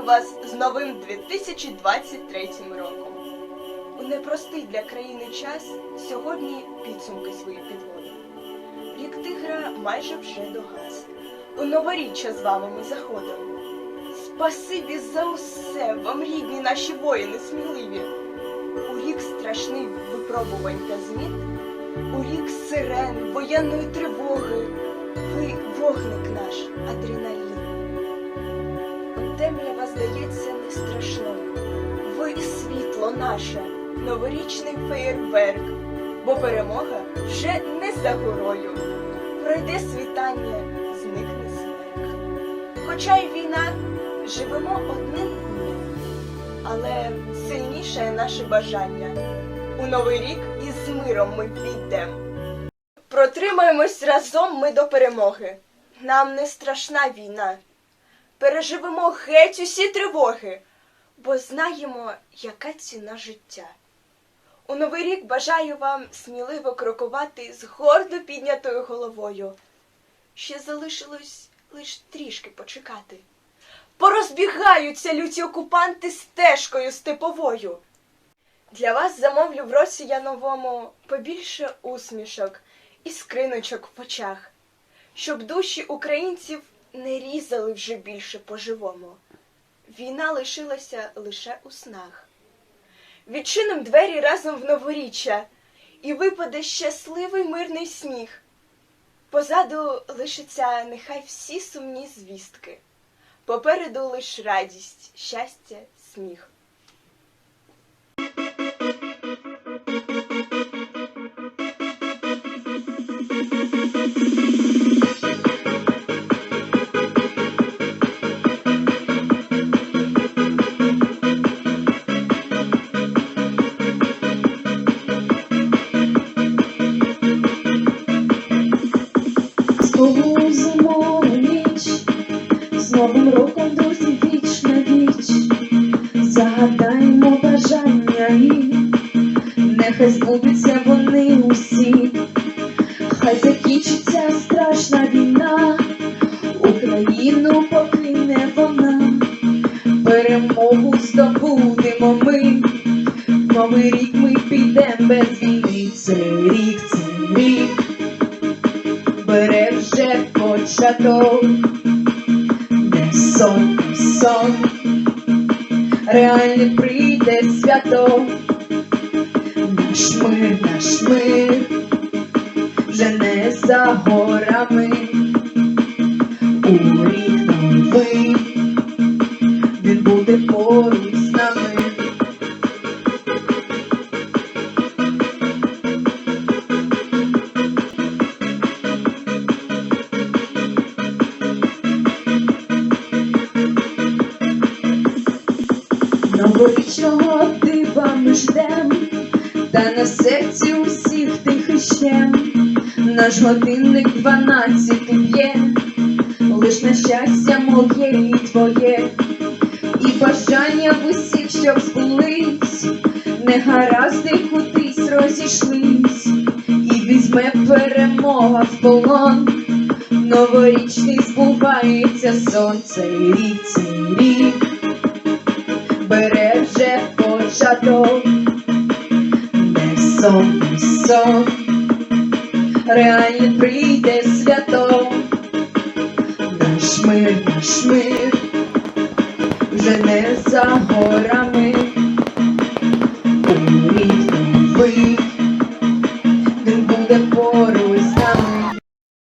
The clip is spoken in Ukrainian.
вас з новим 2023 роком. У непростий для країни час сьогодні підсумки свої підводимо. Рік тигра майже вже догас. У новоріччя з вами ми заходимо. Спасибі за усе, вам рідні наші воїни сміливі. У рік страшний випробувань та змін, у рік сирен, воєнної тривоги. Страшною. Ви світло наше, новорічний феєрверк, бо перемога вже не за горою. Пройде світання, зникне смерть. Хоча й війна, живемо одним днем, але сильніше наше бажання. У новий рік із миром ми війдемо. Протримаємось разом ми до перемоги. Нам не страшна війна. Переживемо геть усі тривоги, бо знаємо, яка ціна життя. У новий рік бажаю вам сміливо крокувати з гордо піднятою головою. Ще залишилось лиш трішки почекати. Порозбігаються люті окупанти стежкою степовою. Для вас замовлю в році я новому побільше усмішок і скриночок в очах, щоб душі українців не різали вже більше по-живому. Війна лишилася лише у снах. Відчиним двері разом в новоріччя, і випаде щасливий мирний сніг. Позаду лишиться нехай всі сумні звістки. Попереду лиш радість, щастя, сміх. Знову зимова ніч, з новим роком, друзі, віч на віч, загадаємо бажання і нехай збудуться вони усі, хай закінчиться страшна війна, Україну покине вона, перемогу здобудемо ми, новий рік вже початок, де сон, сон, реально прийде свято, наш мир, наш мир, вже не за горами, у рік новий, Новорічного дива ми ждем, та на серці усіх тихий щем. Наш годинник дванадцяти б'є, лиш на щастя моє і твоє, і бажання в усіх, щоб збулись, негаразди кудись розійшлись, і візьме перемога в полон. Новорічний збувається сонце, рік, цей рік початок, не сон, не сон, реально прийде свято, наш мир, наш мир, вже не за горами, у буде поруч